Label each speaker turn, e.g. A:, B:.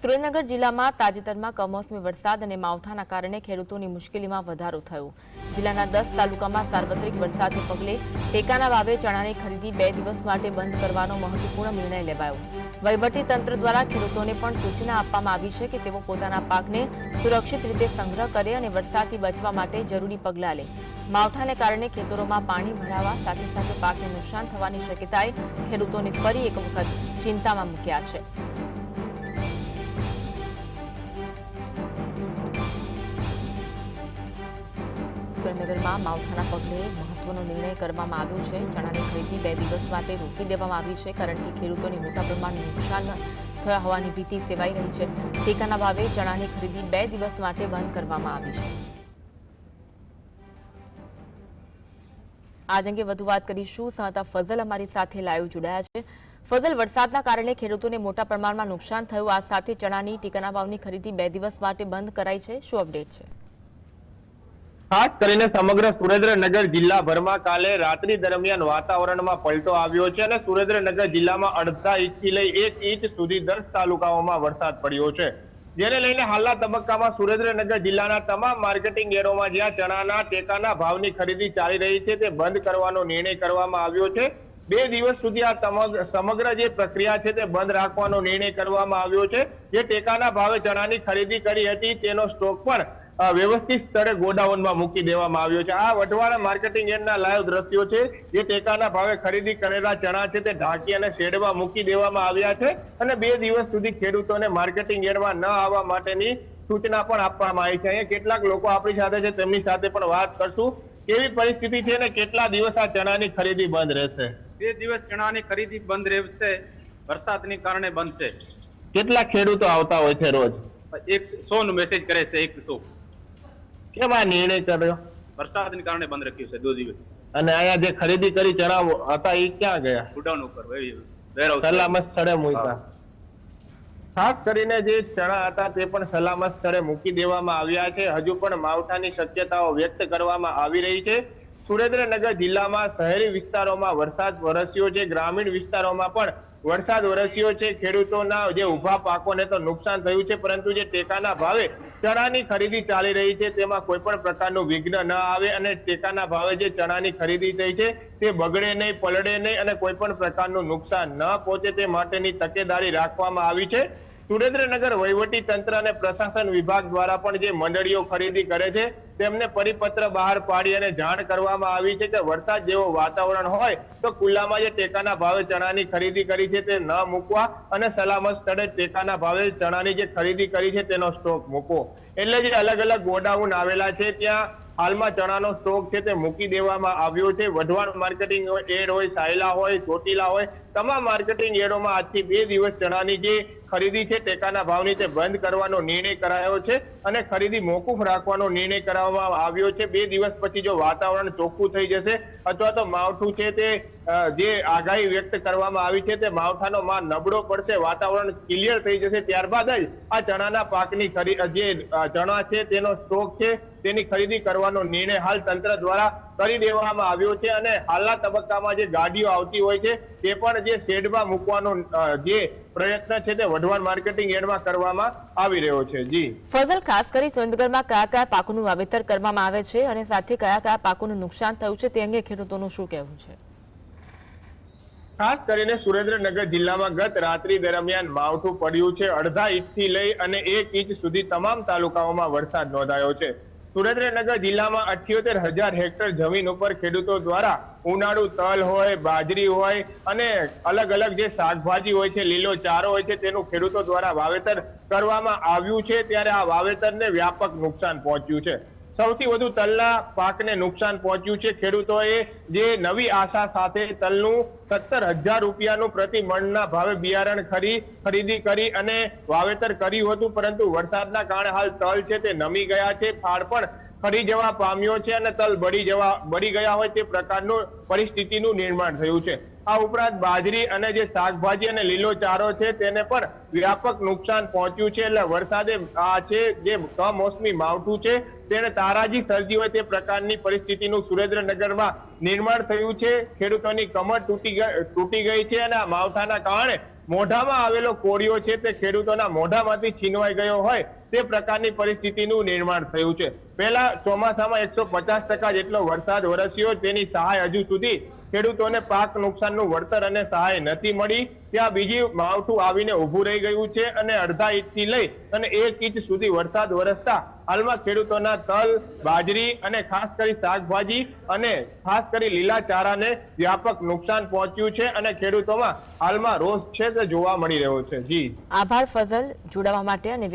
A: સુરેન્દ્રનગર જિલ્લામાં તાજેતરમાં કમોસમી વરસાદ અને માવઠાના કારણે ખેડૂતોની મુશ્કેલીમાં વધારો થયો. જિલ્લાના દસ તાલુકામાં સાર્વત્રિક વરસાદને પગલે ટેકાના ભાવે ચણાની ખરીદી બે દિવસ માટે બંધ કરવાનો મહત્વપૂર્ણ નિર્ણય લેવાયો. વહીવટી તંત્ર દ્વારા ખેડૂતોને પણ સૂચના આપવામાં આવી છે કે તેઓ પોતાના પાકને સુરક્ષિત રીતે સંગ્રહ કરે અને વરસાદથી બચવા માટે જરૂરી પગલાં લે. માવઠાને કારણે ખેતરોમાં પાણી ભરાવા સાથે સાથે પાકને નુકસાન થવાની શક્યતાએ ખેડૂતોને ફરી એક વખત ચિંતામાં મૂક્યા છે. સુરેન્દ્રનગરમાં માવઠાના પગલે મહત્વનો નિર્ણય કરવામાં આવ્યો છે. ચણાની ખરીદી બે દિવસ માટે રોકી દેવામાં આવી છે. કારણ કે ખેડૂતોને મોટા પ્રમાણમાં નુકસાન થયા હોવાની ભીતિ સેવાઈ રહી છે. ટેકાના ભાવે ચણાની ખરીદી બે દિવસ માટે બંધ કરવામાં આવી છે. આજ અંગે વધુ વાત કરીશું. સંવાદદાતા ફઝલ અમારી સાથે લાઈવ જોડાયા છે. ફઝલ, વરસાદના કારણે ખેડૂતોને મોટા પ્રમાણમાં નુકસાન થયું. આ સાથે ચણાની ટીકાના ભાવની ખરીદી બે દિવસ માટે બંધ કરાઈ છે. શું અપડેટ છે?
B: ખાસ કરીને સમગ્ર સુરેન્દ્રનગર જિલ્લાભરમાં કાલે રાત્રિ દરમિયાન વાતાવરણમાં પલટો આવ્યો છે અને સુરેન્દ્રનગર જિલ્લામાં અડધા ઇંચથી લઈ એક ઇંચ સુધી દસ તાલુકાઓમાં વરસાદ પડ્યો છે. જેને લઈને હાલના તબક્કામાં સુરેન્દ્રનગર જિલ્લાના તમામ માર્કેટિંગ એરોમાં જ્યાં ચણાના ટેકાના ભાવની ખરીદી ચાલી રહી છે તે બંધ કરવાનો નિર્ણય કરવામાં આવ્યો છે. બે દિવસ સુધી આ સમગ્ર જે પ્રક્રિયા છે તે બંધ રાખવાનો નિર્ણય કરવામાં આવ્યો છે. જે ટેકાના ભાવે ચણાની ખરીદી કરી હતી તેનો સ્ટોક પણ વ્યવસ્થિત સ્તરે ગોડાઉનમાં મૂકી દેવામાં આવ્યો છે. આ વઢવાણ માર્કેટિંગ યાર્ડના લાઈવ દ્રશ્યો છે જે ટેકાના ભાવે ખરીદી કરેલા ચણા છે તે ઢાંકી અને શેડમાં મૂકી દેવામાં આવ્યા છે અને બે દિવસ સુધી ખેડૂતોને માર્કેટિંગ યાર્ડમાં ન આવવા માટેની સૂચના પણ આપવામાં આવી છે. અહીંયા કેટલાક લોકો આપણી સાથે છે તેમની સાથે પણ વાત કરશું. કેવી પરિસ્થિતિ છે અને કેટલા દિવસ આ ચણાની ખરીદી બંધ રહેશે?
C: બે દિવસ ચણાની ખરીદી બંધ રહેશે વરસાદની કારણે બંધ છે
B: કેટલા ખેડૂતો આવતા હોય છે રોજ?
C: એક સો નું મેસેજ કરે છે એક સો.
B: આ નિર્ણય કર્યો?
C: વરસાદને કારણે બંધ રાખ્યું છે દો દિવસ.
B: અને અહીંયા જે ખરીદી કરી ચણા હતા એ ક્યાં ગયા?
C: ગોડાઉન ઉપર
B: સલામત સ્થળે મૂક્યા. ખાસ કરીને જે ચણા હતા તે પણ સલામત સ્થળે મૂકી દેવામાં આવ્યા છે. હજુ પણ માવઠાની શક્યતાઓ વ્યક્ત કરવામાં આવી રહી છે. સુરેન્દ્રનગર જિલ્લામાં શહેરી વિસ્તારોમાં વરસાદ વરસ્યો છે. ગ્રામીણ વિસ્તારોમાં પણ વરસાદ વરસ્યો છે. ખેડૂતોના જે ઊભા પાકોને તો નુકસાન થયું છે પરંતુ જે ટેકાના ભાવે ચણાની ખરીદી ચાલી રહી છે. તેમાં કોઈ પણ પ્રકારનું વિઘ્ન ન આવે અને ટેકાના ભાવે જે ચણાની ખરીદી થઈ છે, તે બગડે નહીં, પલળે નહીં અને કોઈ પણ પ્રકારનું નુકસાન ન પહોંચે તે માટેની તકેદારી રાખવામાં આવી છે. સુરેન્દ્રનગર વહીવટી તંત્ર અને પ્રશાસન વિભાગ દ્વારા પણ જે મંડળીઓ ખરીદી કરે છે, તેમને પરિપત્ર બહાર પાડી અને જાણ કરવામાં આવી છે કે વરસાદ જેવો વાતાવરણ હોય તો ખુલ્લામાં જે ટેકાના ભાવે ચણાની ખરીદી કરી છે તે ન મૂકવા અને સલામત સ્થળે ટેકાના ભાવે ચણાની જે ખરીદી કરી છે તેનો સ્ટોક મૂકવો. એટલે જે અલગ અલગ ગોડાઉન આવેલા છે, ત્યાં હાલમાં ચણાનો સ્ટોક છે તે મૂકી દેવામાં આવ્યો છે. વઢવાણ માર્કેટિંગ એડ હોય, સાયલા હોય, ચોટીલા હોય, તમામ માર્કેટિંગ એડોમાં આજથી બે દિવસ ચણાની જે ખરીદી છે ટેકાના ભાવની તે બંધ કરવાનો નિર્ણય કરાયો છે અને ખરીદી મોકૂફ રાખવાનો નિર્ણય કરવામાં આવ્યો છે. બે દિવસ પછી જો વાતાવરણ ચોખ્ખું થઈ જશે અથવા તો માવઠું છે તે જે આગાહી વ્યક્ત કરવામાં આવી છે તે માવઠાનો માં નબળો પડશે, વાતાવરણ ક્લિયર થઈ જશે. ત્યારબાદ જ આ ચણાના પાકની ખરી, જે ચણા છે તેનો સ્ટોક છે તેની ખરીદી કરવાનો નિર્ણય હાલ તંત્ર દ્વારા કરી દેવામાં આવ્યો છે અને હાલના તબક્કામાં જે ગાડીઓ આવતી હોય છે તે પણ જે શેડમાં મૂકવાનો જે પ્રયત્ન છે તે વઢવાણ માર્કેટિંગ યાર્ડમાં કરવામાં આવી રહ્યો છે. જી.
A: ફઝલ ખાસ કરી સુરેન્દ્રનગરમાં કયા કયા પાકોનું વાવેતર કરવામાં આવે છે અને સાથે કયા કયા પાકોનું નુકસાન થયું છે તે અંગે ખેડૂતોનું શું કહેવું છે?
B: ખાસ કરીને સુરેન્દ્રનગર જિલ્લામાં ગત રાત્રિ દરમિયાન માવઠું પડ્યું છે. અડધા ઇંચથી લઈ અને એક ઇંચ સુધી તમામ તાલુકાઓમાં વરસાદ નોંધાયો છે. સુરેન્દ્રનગર જિલ્લામાં અઠ્યોતેર હજાર હેક્ટર જમીન ઉપર ખેડૂતો દ્વારા ઉનાળુ તલ હોય, બાજરી હોય અને અલગ અલગ જે શાકભાજી હોય છે, લીલો ચારો હોય છે, તેનું ખેડૂતો દ્વારા વાવેતર કરવામાં આવ્યું છે. ત્યારે આ વાવેતરને વ્યાપક નુકસાન પહોંચ્યું છે. સૌથી વધુ તલના પાકને નુકસાન પહોંચ્યું છે. ખેડૂતોએ જે નવી આશા સાથે તલનું સત્તર હજાર રૂપિયાનું પ્રતિ મણના ભાવે બિયારણ ખરી, ખરીદી કરી અને વાવેતર કર્યું હતું, પરંતુ વરસાદના કારણે હાલ તલ છે તે નમી ગયા છે. ફાળ પણ ખરી જવા પામ્યો છે અને તલ બળી જવા, બળી ગયા હોય તે પ્રકારનું પરિસ્થિતિનું નિર્માણ થયું છે. આ ઉપરાંત બાજરી અને જે શાકભાજી અને લીલો ચારો છે તેને પણ વ્યાપક નુકસાન પહોંચ્યું છે. એટલે વરસાદે આ છે જે કમોસમી માવઠું છે તેને તારાજી સર્જી હોય તે પ્રકારની પરિસ્થિતિનું સુરેન્દ્રનગરમાં નિર્માણ થયું છે. ખેડૂતોની કમર તૂટી તૂટી ગઈ છે અને આ માવઠાના કારણે મોઢામાં આવેલો કોળિયો છે તે ખેડૂતોના મોઢામાંથી છીનવાઈ ગયો હોય તે પ્રકારની પરિસ્થિતિનું નિર્માણ થયું છે. પહેલા ચોમાસામાં એકસો પચાસ ટકા જેટલો વરસાદ વરસ્યો, તેની સહાય હજુ સુધી ખેડૂતોને પાક નુકસાનનું વળતર અને સહાય નથી મળી, ત્યાં બીજી માવઠું આવીને ઊભું રહી ગયું છે અને અડધા ઇંચથી લઈ અને એક ઇંચ સુધી વરસાદ વરસતા હાલમાં ખેડૂતોના તલ, બાજરી અને ખાસ કરી શાકભાજી અને ખાસ કરી લીલા ચારાને વ્યાપક નુકસાન પહોંચ્યું છે અને ખેડૂતોમાં હાલમાં રોષ છે તે જોવા મળી રહ્યો છે. જી.
A: આભાર, ફઝલ. જોડાવા માટે અને